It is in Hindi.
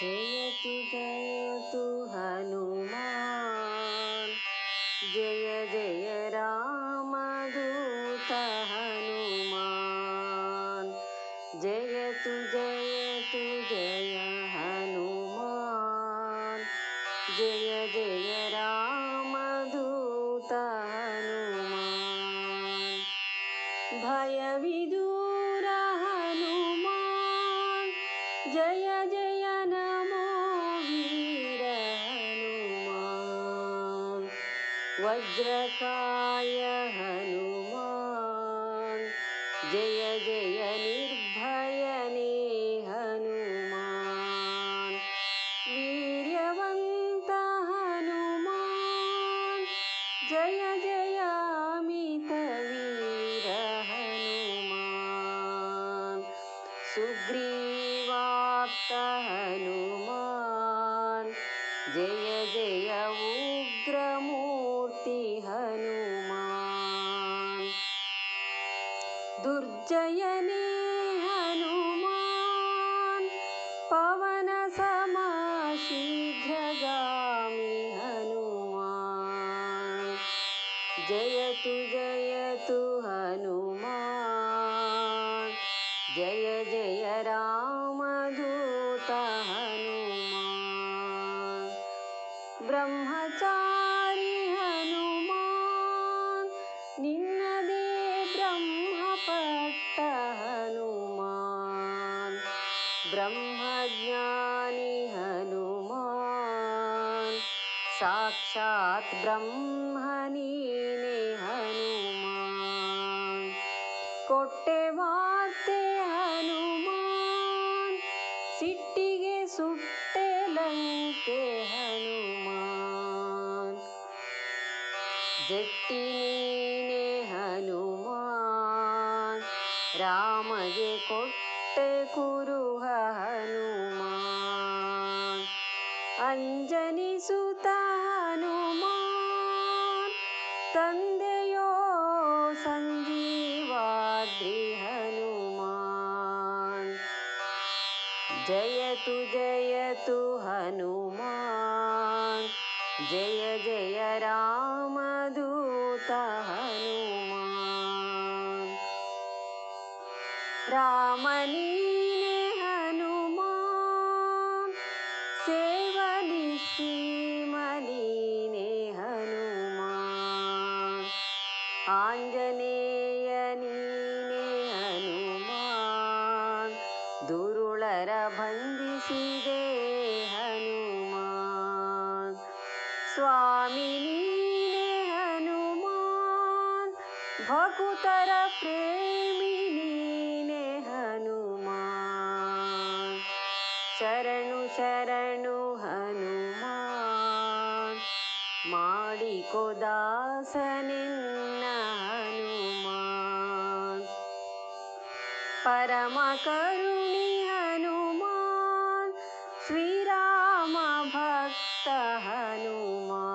जय तु जय तु हनुमान। जय जय राम रामदूत हनुमान। जय तु जय तु जय हनुमान। जय जय राम रामदूत हनुमान। भयविदु जय जय नमो वीर हनुमान वज्रकाय हनुमान। जय जय निर्भयने हनुमान। वीर्यवन्त हनुमान। जय जय अमितवीर हनुमान सुग्रीवाप्त हनुमान। जय जय उग्रमूर्ति हनुमान। दुर्जयने हनुमान। पवनसमशीघ्रगामि हनुमान। जयतु जयतु हनुमान। जय जय रामदूत ಬ್ರಹ್ಮಚಾರಿ ಹನುಮಾನ್ ನಿನ್ನದೇ ಬ್ರಹ್ಮಪಟ್ಟ ಹನುಮಾನ್ ಬ್ರಹ್ಮಜ್ಞಾನಿ ಹನುಮಾನ್ ಸಾಕ್ಷಾತ್ ಬ್ರಹ್ಮ ನೀನೆ ಹನುಮಾನ್ ಕೊಟ್ಟೆ ಮಾತೆ ಹನುಮಾನ್ ಸಿಟ್ಟಿಗೆ ಸುಟ್ಟೆ ಜಟ್ಟಿ ನೀನೆ ಹನುಮಾನ್ ರಾಮಗೆ ಕೊಟ್ಟೆ ಕುರುಹ ಹನುಮಾನ್ ಅಂಜನಿ ಸುತ ಹನುಮಾನ್ ತಂದೆಯೋ ಸಂಜೀವಾದ್ರಿ ಹನುಮಾನ್ ಜಯತು ಜಯತು ಹನುಮಾನ್ ಜಯ ಜಯ ರಾಮದೂತ होता हनुमान रामनी ने हनुमान सेवली श्रीमली ने हनुमान आञ्जनेयनी ने हनुमान दुरुळर बन्धिसिदे हनुमान, स्वामिनी भकुतर प्रेमिनी ने हनुमान। शरणु शरणु हनुमान। माडिको दासनिन्न हनुमान। परम करुणी हनुमान। श्रीराम भक्त हनुमान।